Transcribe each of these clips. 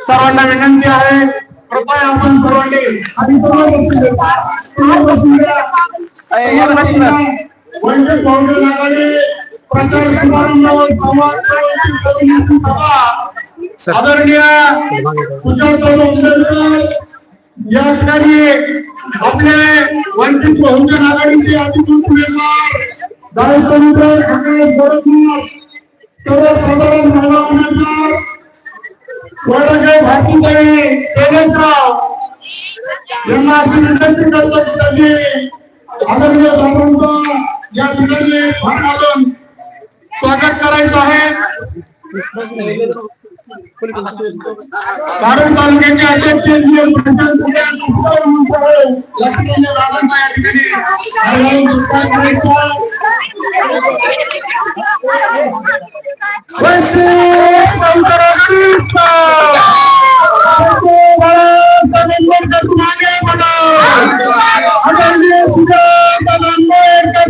सर्वांना विनंती आहे कृपया आपण सर्वांनी वंचित बहुजन आघाडी प्रचार आदरणीय सुजाता या ठिकाणी आपले वंचित बहुजन आघाडीचे अधिकृत उमेदवार दायित्व सगळे गोरखनाथ सर्वसाधारण महिला उमेदवार वडगाव भारतीताई तेजसराव यांना अशी विनंती करतो की त्यांनी आदरणीय साहेबांचा या ठिकाणी भाषणातून स्वागत करायचं आहे कारण तालुक्याचे अध्यक्ष जी एस प्रशांत फुले यांचा उपकार म्हणून आहे. या ठिकाणी दादांना या ठिकाणी सर्वांनी सत्कार करायचा. वंचित बहुजन आघाडीचा. भारत आदरणीय सुजाता आंबेडकर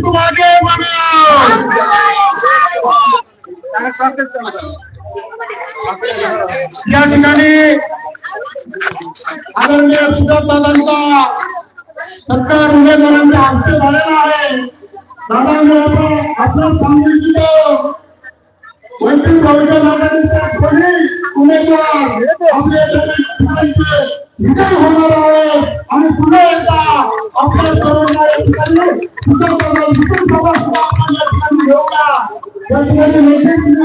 या ठिकाणी आदरणीय उमेदवारांचा हस्ते झालेला आहे दादांनी आपण आपलं सांगू इच्छितो वंचित बहुजन आघाडीचे कोणी उमेदवार आपल्या ठिकाणचे विजय होणार आहे आणि पुन्हा एकदा आपल्या सर्वांना या ठिकाणी सुजाताला विजय सभा सुद्धा आपण या ठिकाणी घेऊया या ठिकाणी नेतृत्व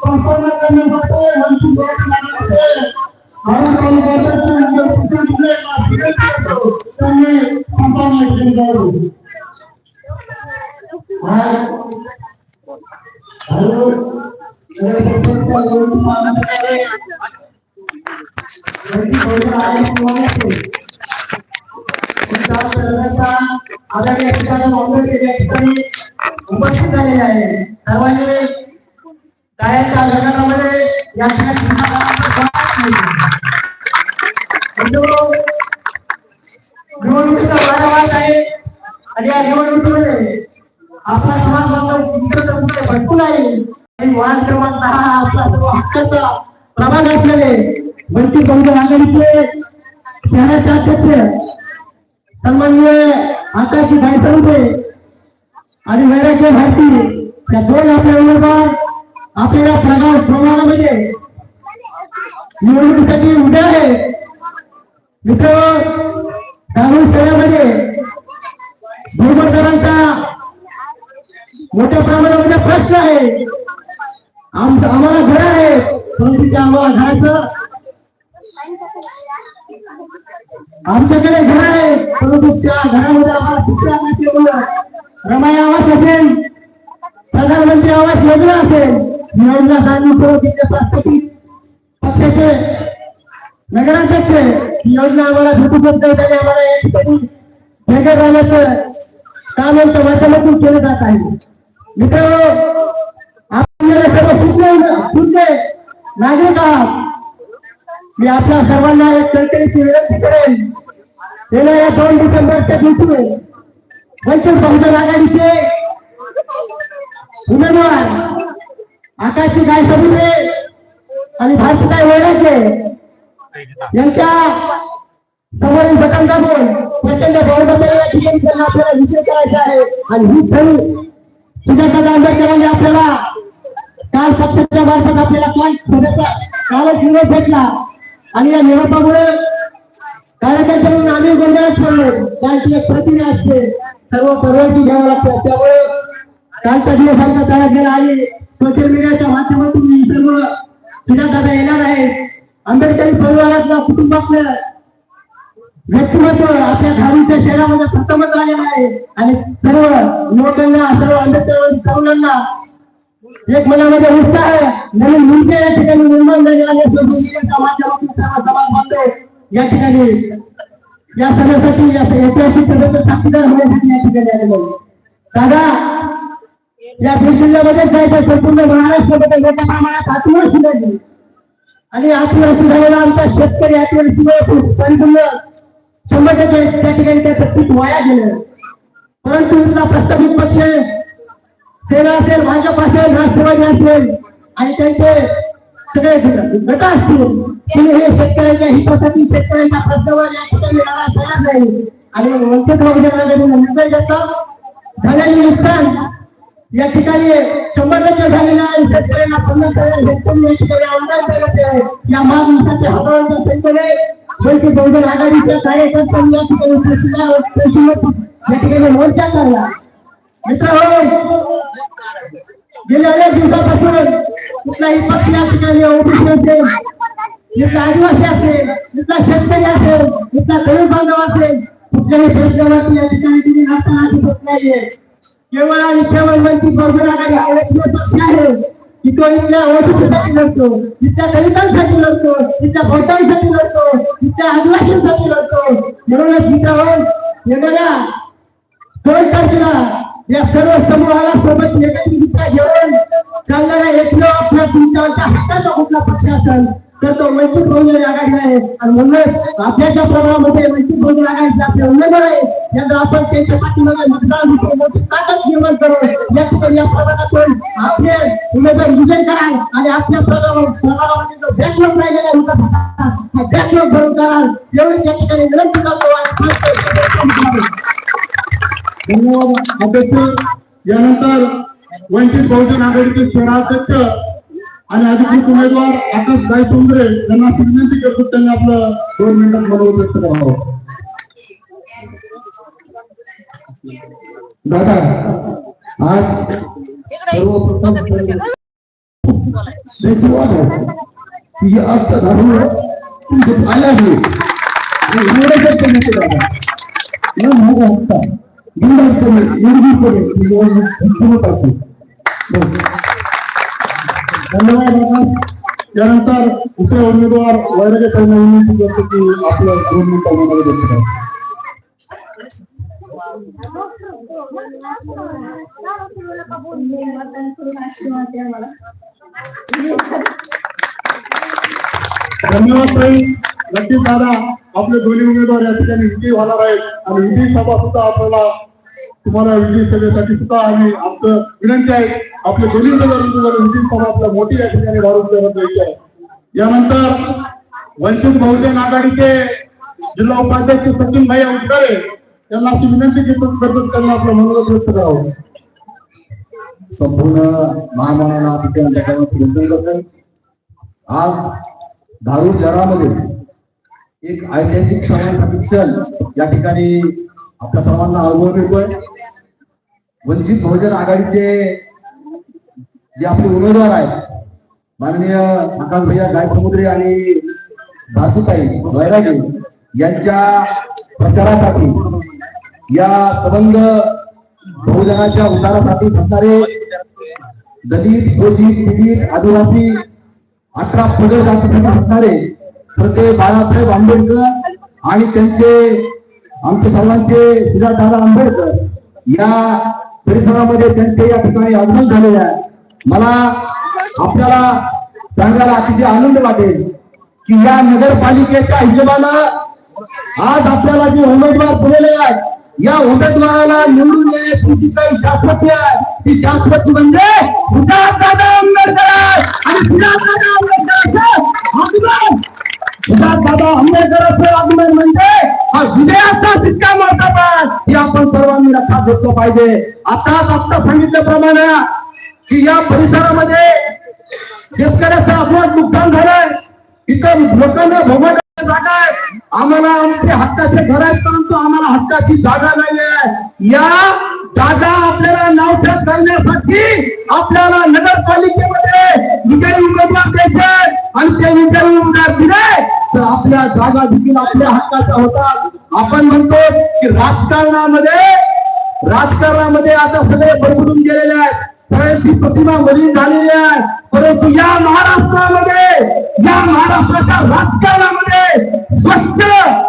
संपन्न करण्यासाठी वंचित बहुजन आघाडीचे भारत तालुक्याचे नेतृत्व त्यांनी संपन्न केले उपस्थित झालेले आहे सर्वांनी टाळ्यांच्या गगनामध्ये या ठिकाणी निवडणुकीचा वारंवार आहे आणि या निवडणुकीमध्ये आपला समाज बांधव कुठे भटकून आहे आणि वाद क्रमांक दहा हा आपला सर्व हक्काचा प्रभाग असलेले वंचित बहुजन आघाडीचे शहराचे अध्यक्ष सन्माननीय आकाशी गायसरुपे आणि वैराग्य भारती या दोन आपले उमेदवार आपल्याला प्रगाढ प्रमाणामध्ये निवडणुकीसाठी उभे आहे मित्र आहे. आमचं आम्हाला घर आहे. पण तिथे आम्हाला घराचं. आमच्याकडे घर आहे. परंतु त्या घरामध्ये आम्हाला शिक्षण नसल्यामुळं रमाई आवास असेल प्रधानमंत्री आवास योजना असेल ही योजना सांगून तिथे प्रस्थापित पक्षाचे नगराध्यक्ष योजना आम्हाला भेटू शकते आम्हाला या ठिकाणी भेटत राहण्याचं काम यांच्या माध्यमातून केलं जात आहे. मित्रांनो नागरिक आहात मी आपल्या सर्वांना एक कळकळीची विनंती करेन. गेल्या या दोन डिसेंबरच्या दिवशी वंचित बहुजन आघाडीचे उमेदवार आकाशी गाय समुद्रे आणि भारतीय वेळाचे यांच्या समोरील बटंगामुळे प्रचंड बहुमताने या ठिकाणी त्यांना आपल्याला विजय करायचा आहे. आणि ही छळी सुजाता आंबेडकरांनी आपल्याला काल पक्षाच्या मार्फत आपल्याला काय थोडासा कालच निरोप भेटला. आणि या निरोपामुळे कार्यकर्ते म्हणून आम्ही गोंधळात पडलो. त्यांची एक प्रतिज्ञा असते सर्व परवानगी घ्यावं लागतं. त्यामुळे कालचा दिवस आमचा तयार झाला आणि सोशल मीडियाच्या माध्यमातून मी सर्व दादा येणार आहे आंबेडकरी परिवारातल्या कुटुंबातलं व्यक्तिमत्व आपल्या धारूच्या शहरामध्ये प्रथमच आलेलं आहे. आणि सर्व युवकांना सर्व आंबेडकर तरुणांना एक मनामध्ये उत्साह आहे. नवीन मुलगे या ठिकाणी निर्माण झाले आणि या ठिकाणी या सणासाठी या ऐतिहासिक सभेचं साक्षीदार होण्यासाठी या ठिकाणी आलेलो दादा या बीड जिल्ह्यामध्ये जायचं संपूर्ण महाराष्ट्रामध्ये मोठ्या प्रमाणात आत्महत्या सुधारली आणि आत्महत्या झालेला आमचा शेतकरी आत्महत्या परिपूर्ण शंभर टक्के त्या ठिकाणी त्याचं पीक वाया गेलं. परंतु प्रस्तावित पक्ष सेना असेल भाजप असेल राष्ट्रवादी असेल आणि त्यांचे सगळे गट असतील. हे शेतकऱ्यांच्या हितासाठी शेतकऱ्यांच्या प्रश्नावर या ठिकाणी लढा तयार नाही. आणि वंचित बहुजनांनी निर्णय घेतात झालेले नुकसान या ठिकाणी शंभर टक्के झालेलं आहे. शेतकऱ्यांना पन्नास हजार हेक्टरी या ठिकाणी अनुदान देण्यात आहे. या महाविकासाचे हजारांच्या संख्येने वंचित बहुजन आघाडीच्या कार्यकर्त्यांनी या ठिकाणी कृषीला- या ठिकाणी मोर्चा काढला. मित्रांनो गेल्या अनेक दिवसापासून कुठलाही पक्ष या ठिकाणी ओबीसी असेल इथला आदिवासी असेल इथला शेतकरी असेल इथला गरीब बांधव असेल कुठल्याही प्रश्नावरती या ठिकाणी तुम्ही नाचताना दिसत नाहीये. केवळ आणि केवळ वंचित बहुजन आघाडी हा पक्ष आहे. की तो इथल्या ओबीसीसाठी लढतो इथल्या दलितांसाठी लढतो इथल्या बहुतांसाठी लढतो इथल्या आदिवासींसाठी लढतो. म्हणूनच मित्रांनो येणाऱ्या दोन तारखेला या सर्व समूहाला सोबत एकत्रितता घेऊन चालणारा एकमेव आपला तुमच्या हाताचा कुठला पक्ष असेल तर तो वंचित बहुजन आघाडी आहे. आणि म्हणूनच आपल्याच्या प्रभावामध्ये वंचित बहुजन आघाडीचे आपले उमेदवार आहे यांना आपण त्यांच्या पाठीमागे मतदान मोठी ताकद निर्माण करू या ठिकाणी या प्रभागातून आपले उमेदवार विजय कराल आणि आपल्या प्रभावा प्रभावामध्ये जो बॅकलॉग राहिलेला होता हा बॅकलॉग भरून कराल एवढीच या ठिकाणी विनंती करतो आणि धन्यवाद अध्यक्ष यानंतर वंचित बहुजन आघाडीचे शहराध्यक्ष आणि अधिकृत उमेदवार आकाश गायसुंद्रे यांना विनंती करतो त्यांनी आपलं दोन मिनिटात मनोगत व्यक्त करावं. दादा आज सर्वप्रथम हे अर्थ धरून तुमचे आले आहे. आणि एवढं नसते दादा. न मग हप्ता बिंदास्तपणे निर्भीडपणे ही निवडणूक सुरू करतो धन्यवाद आकाश यानंतर दुसरे उमेदवार वैरागे साहेबांना विनंती करतो की आपलं दोन मिनिटात मनोगत व्यक्त करावं धन्यवाद नक्कीच दादा आपले दोन्ही उमेदवार या ठिकाणी विजयी होणार आहेत. आणि विजयी सभा सुद्धा आपल्याला तुम्हाला विजयी सभेसाठी सुद्धा आम्ही आमचं विनंती आहे. आपले दोन्ही उमेदवार विजयी सभा आपल्या मोठी या ठिकाणी भारून देण्यात यायची आहे. यानंतर वंचित बहुजन आघाडीचे जिल्हा उपाध्यक्ष सचिन भाई उद्गारे यांना अशी विनंती करतो करतो त्यांना आपलं मनोरंजन व्यक्त करावं. संपूर्ण महामानाला आज धारूर शहरामध्ये एक ऐतिहासिक सणासाठी क्षण या ठिकाणी आपल्या सर्वांना अनुभव मिळतोय. वंचित बहुजन आघाडीचे जे आपले उमेदवार आहेत माननीय आकाश भैया गायसमुद्रे आणि धातुताई वैरागे यांच्या प्रचारासाठी या सबंध बहुजनाच्या उद्धारासाठी असणारे दलित शोषित पीडित आदिवासी अठरा पगड जातीसाठी झटणारे श्रद्धे बाळासाहेब आंबेडकर आणि त्यांचे आमचे सर्वांचे दादा आंबेडकर या परिसरामध्ये त्यांचे या ठिकाणी आगमन झालेले आहे. मला आपल्याला सांगायला अतिशय आनंद वाटेल की या नगरपालिकेच्या हिशोबानं आज आपल्याला जे उमेदवार दिलेले आहेत या उमेदवाराला निवडून येण्याची जी काही शाश्वती आहे ती शाश्वती म्हणजे दादा आंबेडकर. आणि दादा आंबेडकरांचं आंबेडकरांचं म्हणजे हा विजयाचा हे आपण सर्वांनी लक्षात घेतलं पाहिजे. आताच आता सांगितल्याप्रमाणे की या परिसरामध्ये शेतकऱ्याचं अपवाद नुकसान झालंय. इथं लोकांना भवन जागा आहे. आम्हाला आमचे हक्काचे घर आहेत परंतु आम्हाला हक्काची जागा नाही आहे या जागा आपल्याला नावठ्यात करण्यासाठी आपल्याला नगरपालिकेमध्ये विजयी उमेदवार द्यायचे आणि ते विजयी उमेदवार दिले तर आपल्या जागा देखील आपल्या हक्काच्या होतात. आपण म्हणतो की राजकारणामध्ये राजकारणामध्ये आता सगळे बदलून गेलेले आहेत. सगळ्यांची प्रतिमा मलिन झालेली आहे. परंतु या महाराष्ट्रामध्ये या महाराष्ट्राच्या राजकारणामध्ये स्वच्छ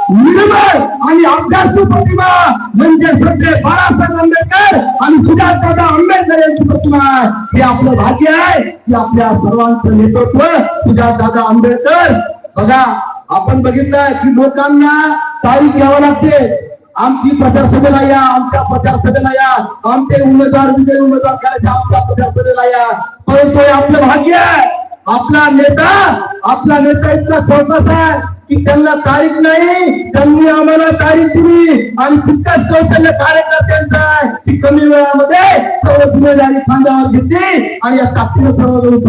निर्मळ आणि अभ्यासू प्रतिमा म्हणजे सध्या बाळासाहेब आंबेडकर आणि सुजातदादा आंबेडकर यांची प्रतिमा आहे. हे आपलं भाग्य आहे की आपल्या सर्वांचं नेतृत्व सुजातदादा आंबेडकर. बघा आपण बघितलं की लोकांना तारीख घ्यावं लागते. आमची प्रचार सभेला या आमच्या प्रचार सभेला या. आमचे उमेदवार विजय उमेदवार करायचे आमच्या प्रचार सभेला या. परंतु आपलं भाग्य आपला नेता आपला नेता इतका छोटाच आहे की त्यांना तारीख नाही त्यांनी आम्हाला तारीख दिली आणि तितकाच कौशल्य कार्यकर्त्यांचं आहे की कमी वेळामध्ये सर्व जिम्मेदारी खांद्यावर घेतली आणि या ताकदीनं सर्व जण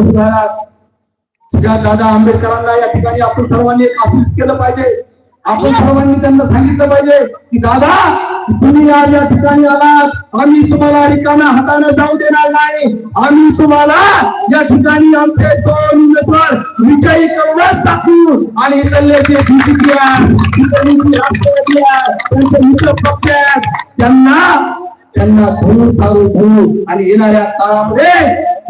दादा आंबेडकरांना या ठिकाणी आपण सर्वांनी एक आश्रित केलं पाहिजे. आपण सर्वांनी त्यांना सांगितलं पाहिजे की दादा तुम्ही आज या ठिकाणी आलात. आम्ही तुम्हाला रिकाम्या हाताने जाऊ देणार नाही. आम्ही तुम्हाला या ठिकाणी आमचे दोन उमेदवार विजयी करूनच टाकू आणि इकडले जे बीजेपी राष्ट्रवादी त्यांचे मित्र पक्ष आहेत. त्यांना त्यांना धरून चालू धरू आणि येणाऱ्या काळामध्ये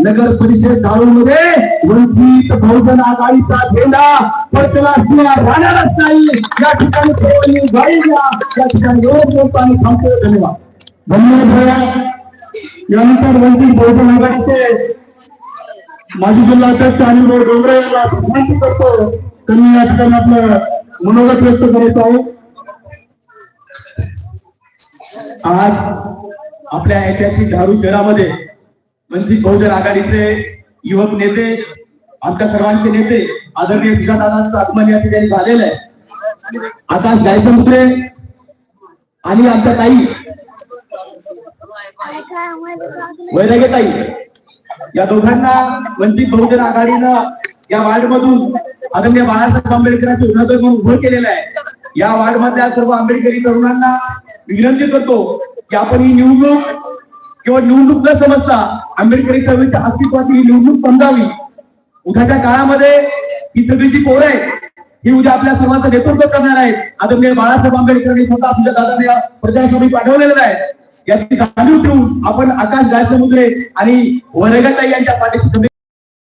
नगर परिषदमध्ये वंचित बहुजन आघाडीचा झेंडा पडतला पडकल्याशिवाय राहणारच नाही. या ठिकाणी सर्वांनी गाडी घ्या. या ठिकाणी एवढं बोलतो आणि थांबतो. धन्यवाद. धन्यवाद. यानंतर वंचित बहुजन आघाडीचे माजी जिल्हा अध्यक्ष अनिल डोंगरे यांना विनंती करतो. त्यांनी या ठिकाणी आपलं मनोगत व्यक्त करत आहोत. आज आपल्या ऐतिहासिक धारू शहरामध्ये वंचित बहुजन आघाडीचे युवक नेते आमच्या सर्वांचे नेते आदरणीय दादांचं आगमन या ठिकाणी झालेलं आहे. आकाश गायसमुद्रे आणि आमच्या ताई वैराग्य ताई या दोघांना वंचित बहुजन आघाडीनं या वार्ड मधून आदरणीय बाळासाहेब आंबेडकरांचे उन्हादय म्हणून उभं केलेलं आहे. या वार्ड मधल्या सर्व आंबेडकरी तरुणांना विनंती करतो की आपण ही निवडणूक किंवा निवडणूक न समजता आंबेडकरी चळवळीच्या अस्तित्वाची ही निवडणूक समजावी. उद्याच्या काळामध्ये ही सगळी जी पोरं आहेत ही उद्या आपल्या सर्वांचं नेतृत्व करणार आहेत. आदरणीय बाळासाहेब आंबेडकरांनी स्वतः आपल्या दादाने प्रजासभेत पाठवलेलं आहे. याची जाणीव ठेवून आपण आकाश गायसमुद्रे आणि वरगताई यांच्या पाठीशी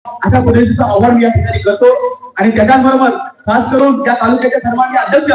अशा पद्धतीचं आव्हान या ठिकाणी करतो. आणि त्याच्याबरोबर खास करून या तालुक्याचे सर्वांचे अध्यक्ष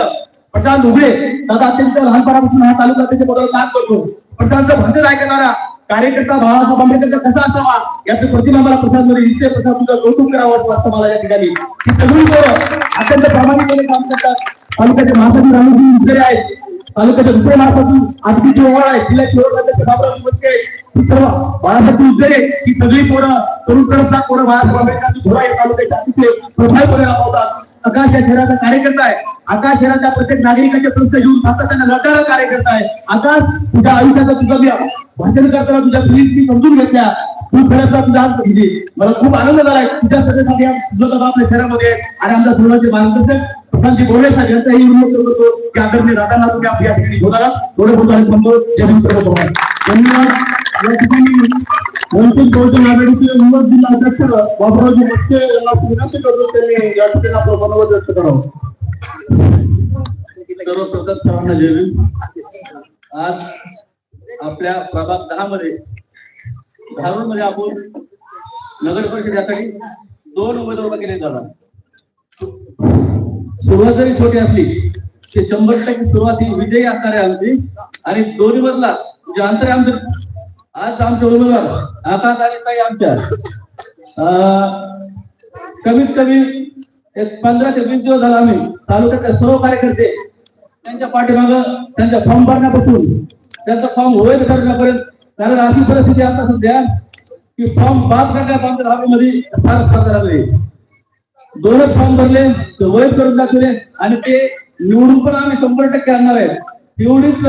प्रशांत उभे दादा अत्यंत लहानपणापासून हा तालुका त्याच्या बरोबर काम करतो. प्रशांत भाषण ऐकणारा कार्यकर्ता बाळासाहेब आंबेडकरचा कसा असावा याचं प्रतिमा मला प्रसादमध्ये दिसते प्रसाद तुझं कौतुक करावं असं वाटतं मला या ठिकाणी. ही सगळी पोरं अत्यंत प्रामाणिकपणे काम करतात. तालुक्याचे महासचिव रामजी दुसरे आहेत. तालुक्याचे दुसरे महासचिव आजकीची ओळख आहेत. जिल्ह्याची ओळख अध्यक्ष बाबराव मुटके ही सर्व बाळासाहेब उजरे ही सगळी पोरं तरुण कडकचा पोरं बाळासाहेब आंबेडकरांची धोरा या तालुक्याच्या अतिशय प्रभावीपणे राबवतात. आकाश या शहराचा कार्यकर्ता आहे. आकाश शहराच्या प्रत्येक नागरिकाचे प्रश्न घेऊन सातत्याने लढणारा कार्यकर्ता आहे. आकाश तुझ्या आयुष्याचा तुझा मी भाषण करताना तुझ्या मुलींनी समजून घेतल्या. तू खरंच तुझा आज म्हणजे मला खूप आनंद झालाय. तुझ्या सगळ्यासाठी तुझा दादा आपल्या शहरामध्ये आणि आमच्या सर्वांचे मार्गदर्शक प्रशांतजी बोलले बोलण्यासाठी यांचाही विनोद करतो की आदरणीय दादांना तुम्ही आपल्या ठिकाणी घेऊन आला थोडे बोलतो आणि थांबतो जय भीम धन्यवाद. या ठिकाणी वंचित बहुजन आघाडीचे युवक जिल्हा अध्यक्ष बाबुरावजी मस्के यांना विनंती करतो त्यांनी या ठिकाणी आपलं मनोगत व्यक्त करावं. सर्वप्रथम सर्वांना जेवी आज आपल्या प्रभाग दहा मध्ये धारूरमध्ये आपण नगर परिषद यासाठी दोन उमेदवार उभा केले जातात सुरुवात जरी छोटी असली ते शंभर टक्के सुरुवात ही विजयी असणार आहे आमची. आणि दोन्ही मधला जे अंतर आमचं आज आमच्या बरोबर आकाश आणि ताई आमच्या. अं, कमीत कमी एक पंधरा ते वीस दिवस झाला आम्ही तालुक्यातले सर्व कार्यकर्ते त्यांच्या पाठीमाग त्यांचा फॉर्म भरण्यापासून त्यांचा फॉर्म होईल करण्यापर्यंत कारण अशी परिस्थिती आता सध्या की फॉर्म बाद करण्यात आमच्या धाब्यामध्ये फार फार लागले दोनच फॉर्म भरले ते वैध करून दाखवले आणि ते निवडून पण आम्ही शंभर टक्के आणणार आहे. एवढीच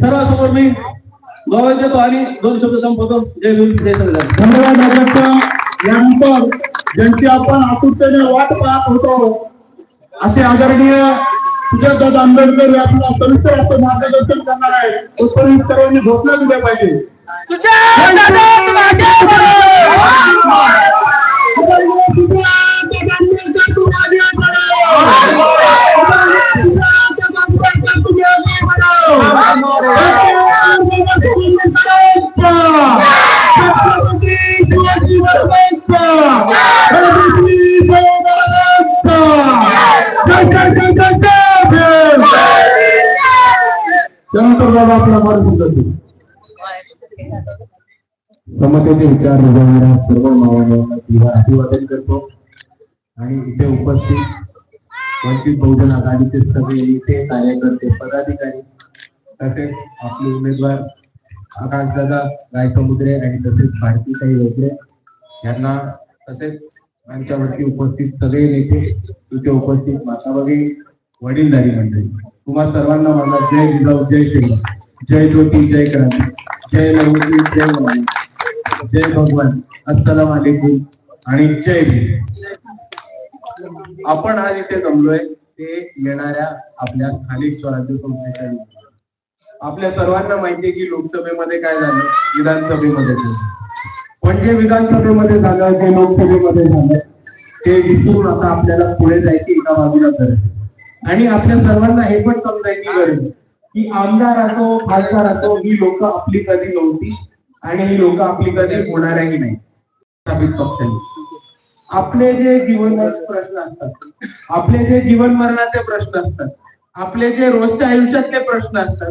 सर्वांसमोर मी गवाही देतो आणि दोन शब्द संपवतो जय भीम जय संविधान धन्यवाद अध्यक्ष यानंतर ज्यांची आपण आतुरतेने वाट पाहत होतो असे आदरणीय सुजातदादा आंबेडकर आपला सविस्तर असं मार्गदर्शन करणार आहे तोपर्यंत सर्वांनी घोषणा दिल्या पाहिजे. बाबा आपला मार्ग करतो समतेचे विचार रुजवणाऱ्या सर्व मावांना अभिवादन करतो. आणि इथे उपस्थित वंचित बहुजन आघाडीचे सगळे नेते कार्यकर्ते पदाधिकारी तसेच आपले उमेदवार आकाशदादा गायसमुद्रे आणि तसेच भारतीताई वगैरे यांना तसेच यांच्यावरती उपस्थित सगळे नेते इथे उपस्थित माता भगिनी वडीलधारी मंडळी तुम्हा सर्वांना माझा जय जिजाऊ जय शिवा जय ज्योती जय क्रांती. जय लवती जय जय भगवान. अस्सलाम वालेकुम आणि जय भीम. आपण आज इथे जमलोय ते येणाऱ्या आपल्या स्थानिक स्वराज्य संस्थेच्या आपल्या सर्वांना माहितीये की लोकसभेमध्ये काय झालं? विधानसभेमध्ये पण जे विधानसभेमध्ये झालं जे लोकसभेमध्ये झालं ते विसरून आता आपल्याला पुढे जायची एका बाजूला गरज आहे. आणि आपल्या सर्वांना हे पण समजायची गरज की आमदार असो खासदार असो ही लोक आपली कधी नव्हती आणि ही लोक आपली कधी होणारही नाही. आपले जे जीवन प्रश्न असतात आपले जे जीवन मरणाचे प्रश्न असतात आपले जे रोजच्या आयुष्यातले प्रश्न असतात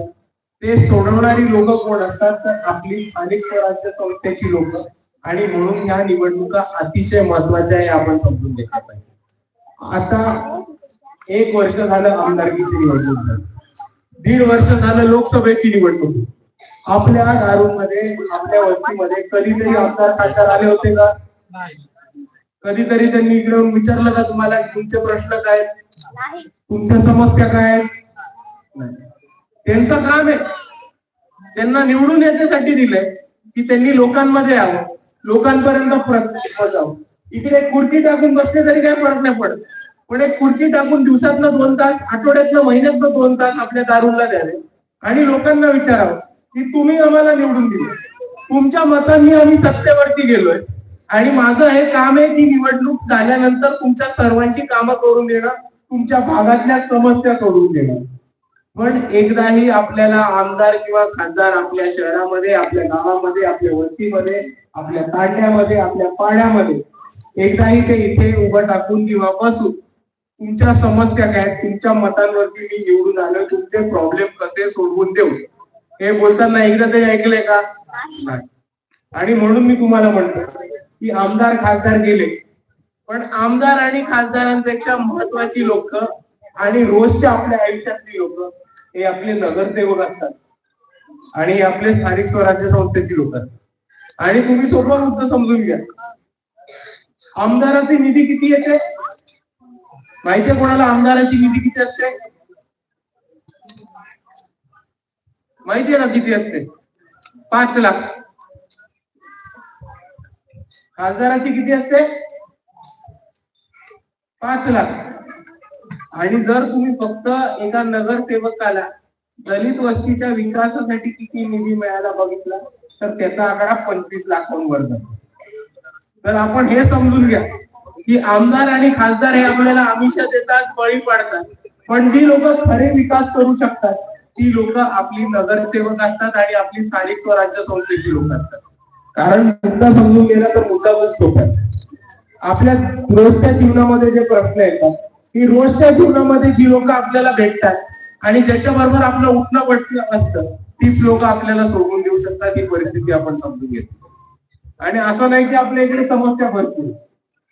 ते सोडवणारी लोक कोण असतात? तर आपली स्थानिक स्वराज्य संस्थेची लोक. आणि म्हणून ह्या निवडणुका अतिशय महत्त्वाच्या आहे आपण समजून घेतल्या पाहिजे. आता एक वर्ष झालं आमदारकीची निवडणूक झाली. दीड वर्ष झालं लोकसभेची निवडणूक. आपल्या दारूमध्ये आपल्या वस्तीमध्ये कधीतरी आमदार खासदार आले होते का? कधीतरी त्यांनी इकडे विचारलं का तुम्हाला तुमचे प्रश्न काय? तुमच्या समस्या काय. त्यांचं काम आहे. त्यांना निवडून येण्यासाठी दिलंय की त्यांनी लोकांमध्ये यावं. लोकांपर्यंत प्रत्येक जावं. इकडे एक खुर्ची टाकून बसले तरी काही फरक नाही पडत. पण एक खुर्ची टाकून दिवसातनं दोन तास आठवड्यातनं महिन्यातनं दोन तास आपल्या दारूला द्यावे. आणि लोकांना विचारावं की तुम्ही आम्हाला निवडून दिले. तुमच्या मतांनी आम्ही सत्तेवरती गेलोय. आणि माझं हे काम आहे की निवडणूक झाल्यानंतर तुमच्या सर्वांची कामं करून देणं तुमच्या भागातल्या समस्या सोडून देणं. पण एकदाही आपल्याला आमदार किंवा खासदार आपल्या शहरामध्ये आपल्या गावामध्ये आपल्या वस्तीमध्ये आपल्या तांड्यामध्ये आपल्या पाण्यामध्ये एकदाही ते इथे उभं टाकून किंवा बसून तुमच्या समस्या काय? तुमच्या मतांवरती मी निवडून आलो तुमचे प्रॉब्लेम कसे सोडवून देऊ? हे बोलताना एकदा तरी ऐकलंय का. आणि म्हणून मी तुम्हाला म्हणतो की आमदार खासदार गेले. पण आमदार आणि खासदारांपेक्षा महत्वाची लोक आणि रोजच्या आपल्या आयुष्यातली लोक हे आपले नगरसेवक असतात. आणि आपले स्थानिक स्वराज्य संस्थेची लोक असतात. आणि तुम्ही सोपा मुद्दा समजून घ्या. आमदाराची निधी किती येते? माहितीये कोणाला आमदाराची निधी किती असते? माहितीये ना किती असते? पाच लाख. खासदाराची किती असते? पाच लाख. आणि जर तुम्ही फक्त एका नगरसेवकाला दलित वस्तीच्या विकासासाठी किती निधी मिळाला बघितला तर त्याचा आकडा पंचवीस लाखांवर जातो. तर आपण हे समजून घ्या. की आमदार आणि खासदार हे आपल्याला आमिषा देतात बळी पाडतात. पण जी लोक खरे विकास करू शकतात ती लोक आपली नगरसेवक असतात आणि आपली स्थानिक स्वराज्य संस्थेची लोक असतात. कारण मुद्दा समजून गेला तर मुद्दा पण सोपा आहे. आपल्या रोजच्या जीवनामध्ये जे प्रश्न येतात की रोजच्या जीवनामध्ये जी लोक आपल्याला भेटतात आणि ज्याच्याबरोबर आपलं उठणं बटणं असतं तीच लोक आपल्याला सोडून देऊ शकतात ही परिस्थिती आपण समजून घेतो. आणि असं नाही की आपल्या इकडे समस्या भरपूर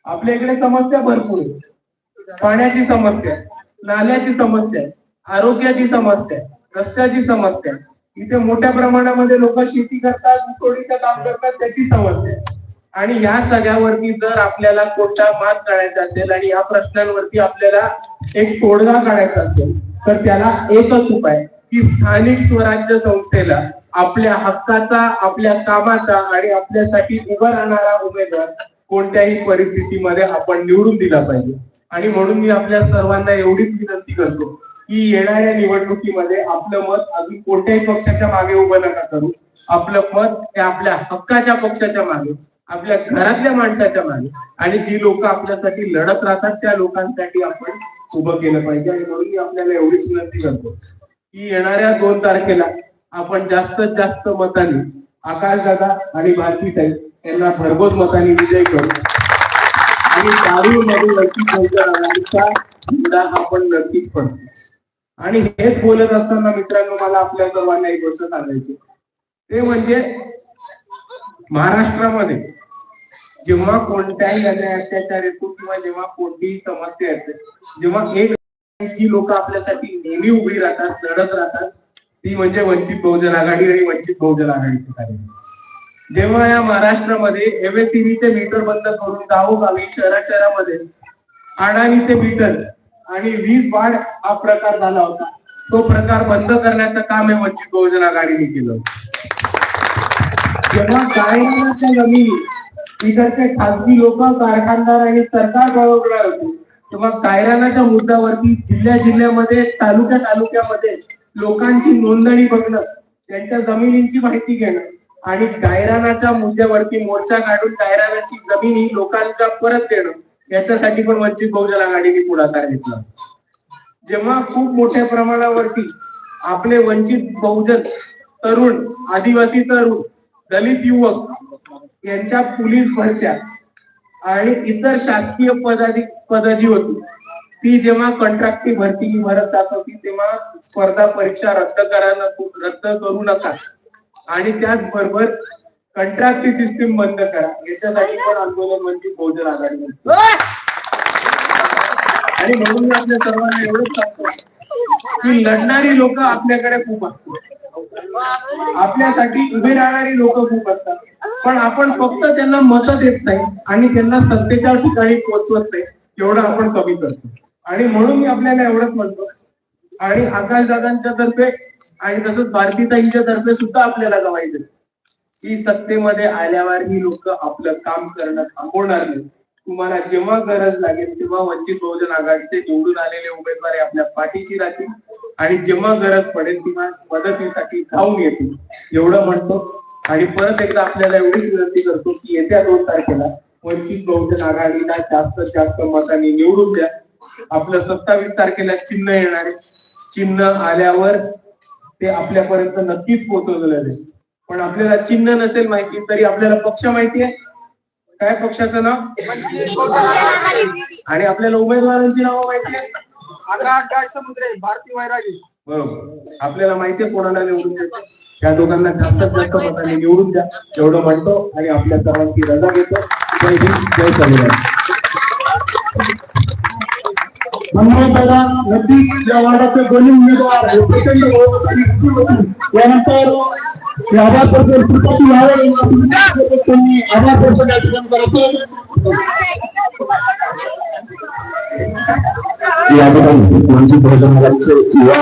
आपल्या इकडे समस्या भरपूर आहे. पाण्याची समस्या आहे, नाल्याची समस्या आहे, आरोग्याची समस्या आहे, रस्त्याची समस्या इथे मोठ्या प्रमाणामध्ये लोक शेती करतात थोडीचं काम करतात त्याची समस्या आहे. आणि या सगळ्यावरती जर आपल्याला कोणता मात काढायचा असेल आणि या प्रश्नांवरती आपल्याला एक तोडगा काढायचा असेल तर त्याला एकच उपाय की स्थानिक स्वराज्य संस्थेला आपल्या हक्काचा आपल्या कामाचा आणि आपल्यासाठी उभा राहणारा उमेदवार कोणत्याही परिस्थितीमध्ये आपण निवडून दिला पाहिजे. आणि म्हणून मी आपल्या सर्वांना एवढीच विनंती करतो की येणाऱ्या निवडणुकीमध्ये आपलं मत अजून कोणत्याही पक्षाच्या मागे उभं नका करू. आपलं मत हे आपल्या हक्काच्या पक्षाच्या मागे आपल्या घरातल्या माणसाच्या मागे. आणि जी लोक आपल्यासाठी लढत राहतात त्या लोकांसाठी आपण उभं केलं पाहिजे. आणि म्हणून मी आपल्याला एवढीच विनंती करतो की येणाऱ्या दोन तारखेला आपण जास्तीत जास्त मताने आकाश दादा आणि भारती ताई यांना भरभोत मताने विजय करू. आणि दारू मध्ये नक्कीच आघाडीचा आपण नक्कीच पडतो. आणि हेच बोलत असताना मित्रांनो मला आपल्या सर्वांना एक गोष्ट सांगायची. ते म्हणजे महाराष्ट्रामध्ये जेव्हा कोणत्याही अन्याय अत्याचार येतो किंवा जेव्हा कोणतीही समस्या येते जेव्हा एक जी लोक आपल्यासाठी नेहमी उभी राहतात लढत राहतात ती म्हणजे वंचित बहुजन आघाडी आणि वंचित बहुजन आघाडीचे कार्यकर्ते. जेव्हा या महाराष्ट्रामध्ये एमएससीबीचे मीटर बंद करून गावोगावी शहरा शहरामध्ये अडाणीचे मीटर आणि वीज वाढ हा प्रकार झाला होता. तो प्रकार बंद करण्याचं काम हे वंचित बहुजन आघाडीने केलं. जेव्हा गायनाच्या जमिनी इकडचे खासगी लोक कारखानदार आणि सरकार बरोबर होते तेव्हा कायरानाच्या मुद्द्यावरती जिल्ह्या जिल्ह्यामध्ये तालुक्या तालुक्यामध्ये लोकांची नोंदणी बघणं त्यांच्या जमिनींची माहिती घेणं आणि गायरानाच्या मुद्द्यावरती मोर्चा काढून गायरानाची जमीन ही लोकांच्या परत देणं याच्यासाठी पण वंचित बहुजन आघाडीने पुढाकार घेतला. जेव्हा खूप मोठ्या प्रमाणावरती आपले वंचित बहुजन तरुण आदिवासी तरुण दलित युवक यांच्या पोलीस भरत्या आणि इतर शासकीय पदाधी पद जी होती ती जेव्हा कंत्राटी भरती भरत जात होती तेव्हा स्पर्धा परीक्षा रद्द करा रद्द करू नका. आणि त्याचबरोबर कंत्राटी सिस्टीम बंद करा. याच्यासाठी पण आंदोलन वंचित बहुजन आघाडी आणि म्हणून मी आपल्या सर्वांना एवढंच सांगतो की लढणारी लोक आपल्याकडे खूप असतात. आपल्यासाठी उभे राहणारी लोक खूप असतात. पण आपण फक्त त्यांना मत देत नाही आणि त्यांना सत्तेच्या ठिकाणी पोहोचवत नाही एवढं आपण कमी करतो. आणि म्हणून मी आपल्याला एवढंच म्हणतो. आणि आकाश दादांच्या तर्फे आणि तसंच भारतीताईंच्या तर्फे सुद्धा आपल्याला गवायचं की सत्तेमध्ये आल्यावर ही लोक आपलं काम करणं थांबवणार नाही. तुम्हाला जेव्हा गरज लागेल तेव्हा वंचित बहुजन आघाडीचे निवडून आलेले उमेदवार आपल्या पाठीशी राहतील. आणि जेव्हा गरज पडेल तेव्हा मदतीसाठी धावून येतील. एवढं म्हणतो. आणि परत एकदा आपल्याला एवढीच विनंती करतो की येत्या दोन तारखेला वंचित बहुजन आघाडीला जास्तीत जास्त मताने निवडून द्या. आपलं सत्तावीस तारखेला चिन्ह येणार आहे. चिन्ह आल्यावर ते आपल्यापर्यंत नक्कीच पोहोचवलं जाईल पण आपल्याला चिन्ह नसेल माहिती तरी आपल्याला पक्ष माहिती आहे. काय पक्षाचं नाव? आणि आपल्याला उमेदवारांची नावं माहिती आहे समुद्र भारती वैरागी. बरोबर. आपल्याला माहिती आहे कोणाला निवडून द्यायचं. त्या दोघांना जास्तीत जास्त मतांनी निवडून द्या. एवढं म्हणतो आणि आपल्या सर्वांची रजा घेतो. जय हिंद जय संविधान हनुमंतदा नदी या वार्डाचे दोन्ही उमेदवार हे प्रचंड बहुमताने निवडून होतील. यानंतर हे आभार प्रदर्शन व्हावे त्यांनी आभार प्रदर्शन या ठिकाणी करायचे या ठिकाणी वंचित बहुजन आघाडीचे युवा